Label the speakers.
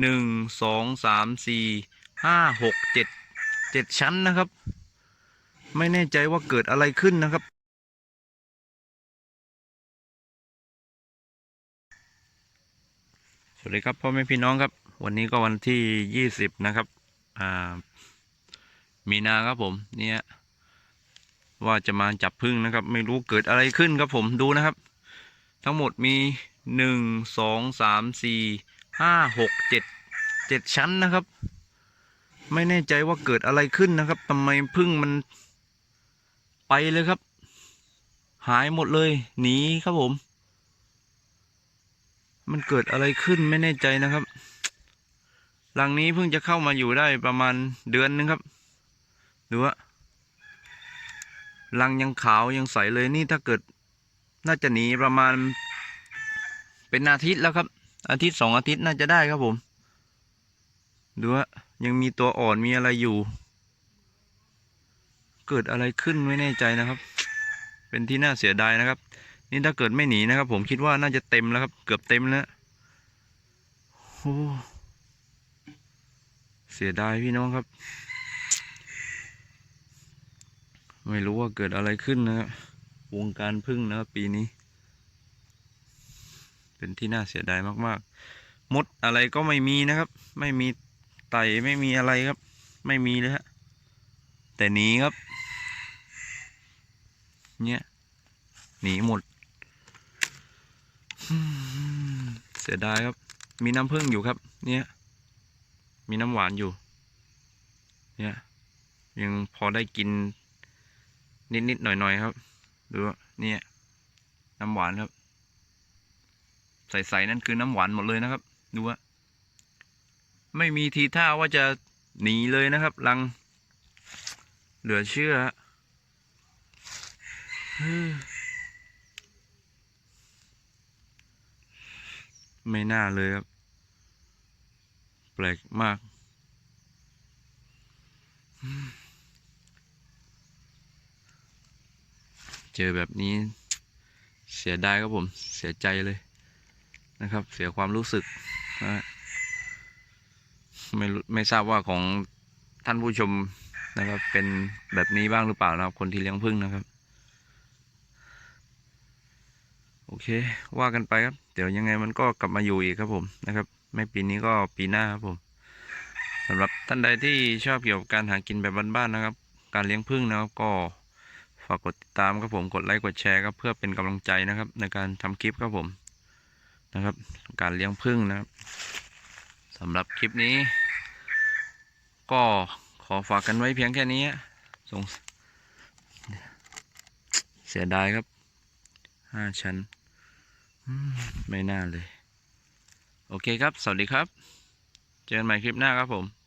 Speaker 1: หนึ่งสองสามสี่ห้าหกเจ็ดเจ็ดชั้นนะครับ ไม่แน่ใจว่าเกิดอะไรขึ้นนะครับ สวัสดีครับพ่อแม่พี่น้องครับ วันนี้ก็วันที่ยี่สิบนะครับอ่ามีนาครับผมเนี่ยว่าจะมาจับพึ่งนะครับ ไม่รู้เกิดอะไรขึ้นครับผมดูนะครับ ทั้งหมดมีหนึ่งสองสามสี่ ห้าหกเจ็ดเจ็ดชั้นนะครับ ไม่แน่ใจว่าเกิดอะไรขึ้นนะครับทำไมพึ่งมันไปเลยครับ หายหมดเลยหนีครับผม มันเกิดอะไรขึ้นไม่แน่ใจนะครับ หลังนี้เพิ่งจะเข้ามาอยู่ได้ประมาณเดือนนึงครับดูว่ารังยังขาวยังใสเลยนี่ถ้าเกิด น่าจะหนีประมาณเป็นอาทิตย์แล้วครับ อาทิตย์สองอาทิตย์น่าจะได้ครับผม ดูว่ายังมีตัวอ่อนมีอะไรอยู่ เกิดอะไรขึ้นไม่แน่ใจนะครับ เป็นที่น่าเสียดายนะครับ นี่ถ้าเกิดไม่หนีนะครับ ผมคิดว่าน่าจะเต็มแล้วครับ เกือบเต็มแล้วโอ้เสียดายพี่น้องครับ ไม่รู้ว่าเกิดอะไรขึ้นนะครับวงการพึ่งนะครับปีนี้ เป็นที่น่าเสียดายมากๆ มดอะไรก็ไม่มีนะครับ ไม่มีไตไม่มีอะไรครับ ไม่มีเลยฮะแต่หนีครับ เนี่ยหนีหมดเสียดายครับ มีน้ำผึ้งอยู่ครับ เนี่ย มีน้ำหวานอยู่ เนี่ย ยังพอได้กินนิดๆหน่อยๆครับ ดูว่าเนี่ย น้ำหวานครับ ใสๆนั่นคือน้ำหวานหมดเลยนะครับ ดูว่าไม่มีทีท่าว่าจะหนีเลยนะครับรัง เหลือเชื่อไม่น่าเลยครับ แปลกมาก เจอแบบนี้ เสียดายครับผม เสียใจเลย นะครับ เสียความรู้สึกนะไม่รู้ไม่ทราบว่าของท่านผู้ชมนะครับ เป็นแบบนี้บ้างหรือเปล่านะครับ คนที่เลี้ยงพึ่งนะครับ โอเค ว่ากันไปครับ เดี๋ยวยังไงมันก็กลับมาอยู่อีกครับผมนะครับ ไม่ปีนี้ก็ปีหน้าครับผมสำหรับท่านใดที่ชอบเกี่ยวกับการหากินแบบบ้านๆนะครับ การเลี้ยงพึ่งนะครับก็ฝากกดติดตามครับผมกดไลค์กดแชร์ครับเพื่อเป็นกำลังใจนะครับ ในการทำคลิปครับผม นะครับ การเลี้ยงผึ้งนะครับสำหรับคลิปนี้ ก็ขอฝากกันไว้เพียงแค่นี้สงเสียดายครับห้าชั้นไม่น่าเลย โอเคครับ สวัสดีครับ เจอกันใหม่คลิปหน้าครับผม